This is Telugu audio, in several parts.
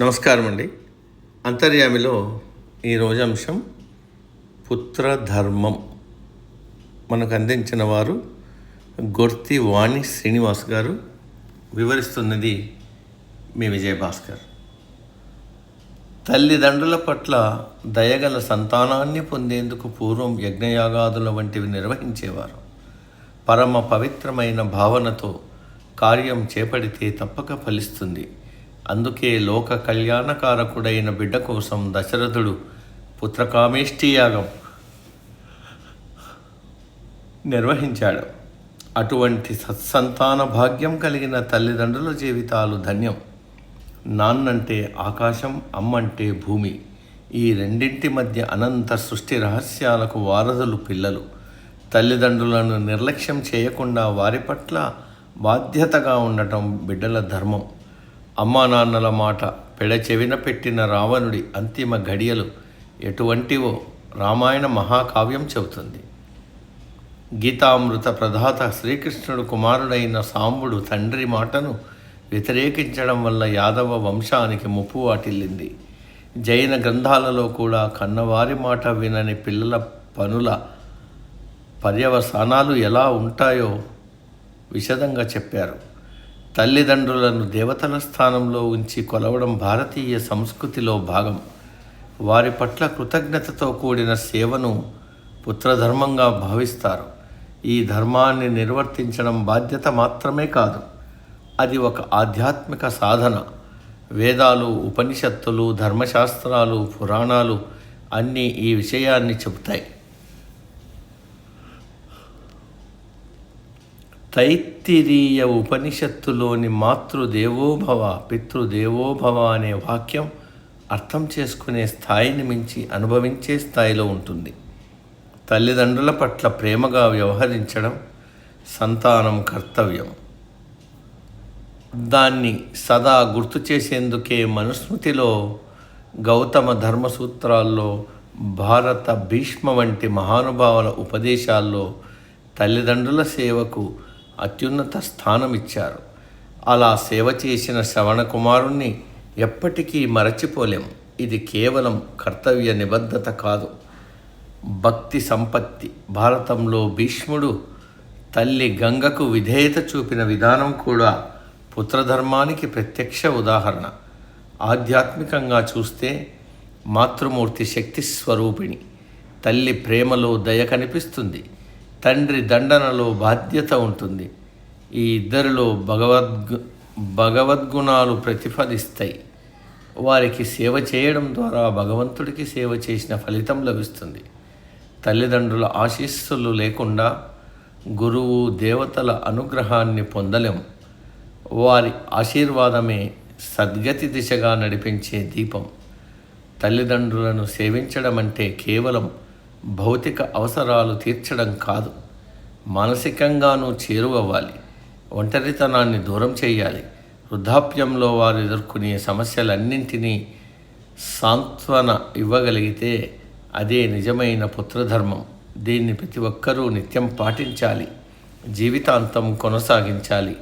నమస్కారం అండి అంతర్యామిలో ఈరోజు అంశం పుత్రధర్మం. మనకు అందించిన వారు గొర్తి వాణి శ్రీనివాస్ గారు. వివరిస్తున్నది మీ విజయభాస్కర్. తల్లిదండ్రుల పట్ల దయగల సంతానాన్ని పొందేందుకు పూర్వం యజ్ఞయాగాదుల వంటివి నిర్వహించేవారు. పరమ పవిత్రమైన భావనతో కార్యం చేపడితే తప్పక ఫలిస్తుంది. అందుకే లోక కళ్యాణకారకుడైన బిడ్డ కోసం దశరథుడు పుత్రకామేష్టి యాగం నిర్వహించాడు. అటువంటి సత్సంతాన భాగ్యం కలిగిన తల్లిదండ్రుల జీవితాలు ధన్యం. నాన్నంటే ఆకాశం అమ్మంటే భూమి. ఈ రెండింటి మధ్య అనంత సృష్టి రహస్యాలకు వారధులు పిల్లలు. తల్లిదండ్రులను నిర్లక్ష్యం చేయకుండా వారి పట్ల బాధ్యతగా ఉండటం బిడ్డల ధర్మం. అమ్మా నాన్నల మాట పెడచెవిన పెట్టిన రావణుడి అంతిమ ఘడియలు ఎటువంటివో రామాయణ మహాకావ్యం చెబుతుంది. గీతామృత ప్రధాత శ్రీకృష్ణుడు కుమారుడైన సాంబుడు తండ్రి మాటను వ్యతిరేకించడం వల్ల యాదవ వంశానికి ముప్పు వాటిల్లింది. జైన గ్రంథాలలో కూడా కన్నవారి మాట వినని పిల్లల పనుల పర్యవసానాలు ఎలా ఉంటాయో విశదంగా చెప్పారు. తల్లిదండ్రులను దేవతల స్థానంలో ఉంచి కొలవడం భారతీయ సంస్కృతిలో భాగం. వారి పట్ల కృతజ్ఞతతో కూడిన సేవను పుత్రధర్మంగా భావిస్తారు. ఈ ధర్మాన్ని నిర్వర్తించడం బాధ్యత మాత్రమే కాదు అది ఒక ఆధ్యాత్మిక సాధన. వేదాలు ఉపనిషత్తులు ధర్మశాస్త్రాలు పురాణాలు అన్నీ ఈ విషయాన్ని చెబుతాయి. తైత్తిరీయ ఉపనిషత్తులోని మాతృదేవోభవ పితృదేవోభవ అనే వాక్యం అర్థం చేసుకునే స్థాయిని మించి అనుభవించే స్థాయిలో ఉంటుంది. తల్లిదండ్రుల పట్ల ప్రేమగా వ్యవహరించడం సంతానం కర్తవ్యం. దాన్ని సదా గుర్తు చేసేందుకే మనుస్మృతిలో గౌతమ ధర్మసూత్రాల్లో భారత భీష్మ వంటి మహానుభావుల ఉపదేశాల్లో తల్లిదండ్రుల సేవకు అత్యున్నత స్థానం ఇచ్చారు అలా సేవ చేసిన శ్రవణ కుమారుణ్ణి ఎప్పటికీ మరచిపోలేం. ఇది కేవలం కర్తవ్య నిబద్ధత కాదు. భక్తి సంపత్తి. భారతంలో భీష్ముడు తల్లి గంగకు విధేయత చూపిన విధానం కూడా పుత్రధర్మానికి ప్రత్యక్ష ఉదాహరణ. ఆధ్యాత్మికంగా చూస్తే మాతృమూర్తి శక్తి స్వరూపిణి తల్లి ప్రేమలో దయ కనిపిస్తుంది. తండ్రి దండనలో బాధ్యత ఉంటుంది. ఈ ఇద్దరిలో భగవద్గు భగవద్గుణాలు ప్రతిఫలిస్తాయి. వారికి సేవ చేయడం ద్వారా భగవంతుడికి సేవ చేసిన ఫలితం లభిస్తుంది. తల్లిదండ్రుల ఆశీస్సులు లేకుండా గురువు దేవతల అనుగ్రహాన్ని పొందలేం. వారి ఆశీర్వాదమే సద్గతి దిశగా నడిపించే దీపం. తల్లిదండ్రులను సేవించడం అంటే కేవలం భౌతిక అవసరాలు తీర్చడం కాదు. మానసికంగానూ చేరువవ్వాలి. ఒంటరితనాన్ని దూరం చేయాలి. వృద్ధాప్యంలో వారు ఎదుర్కొనే సమస్యలన్నింటినీ సాంత్వన ఇవ్వగలిగితే అదే నిజమైన పుత్రధర్మం. దీన్ని ప్రతి ఒక్కరూ నిత్యం పాటించాలి. జీవితాంతం కొనసాగించాలి.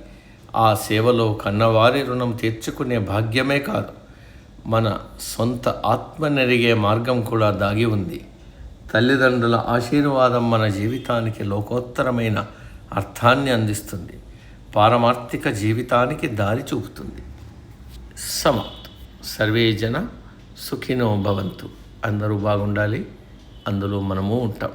ఆ సేవలో కన్నవారి రుణం తీర్చుకునే భాగ్యమే కాదు. మన సొంత ఆత్మ నెరిగే మార్గం కూడా దాగి ఉంది. తల్లిదండ్రుల ఆశీర్వాదం మన జీవితానికి లోకోత్తరమైన అర్థాన్ని అందిస్తుంది. పారమార్థిక జీవితానికి దారి చూపుతుంది. సమాప్తం. సర్వే జన సుఖినో భవంతు. అందరూ బాగుండాలి. అందులో మనము ఉంటాం.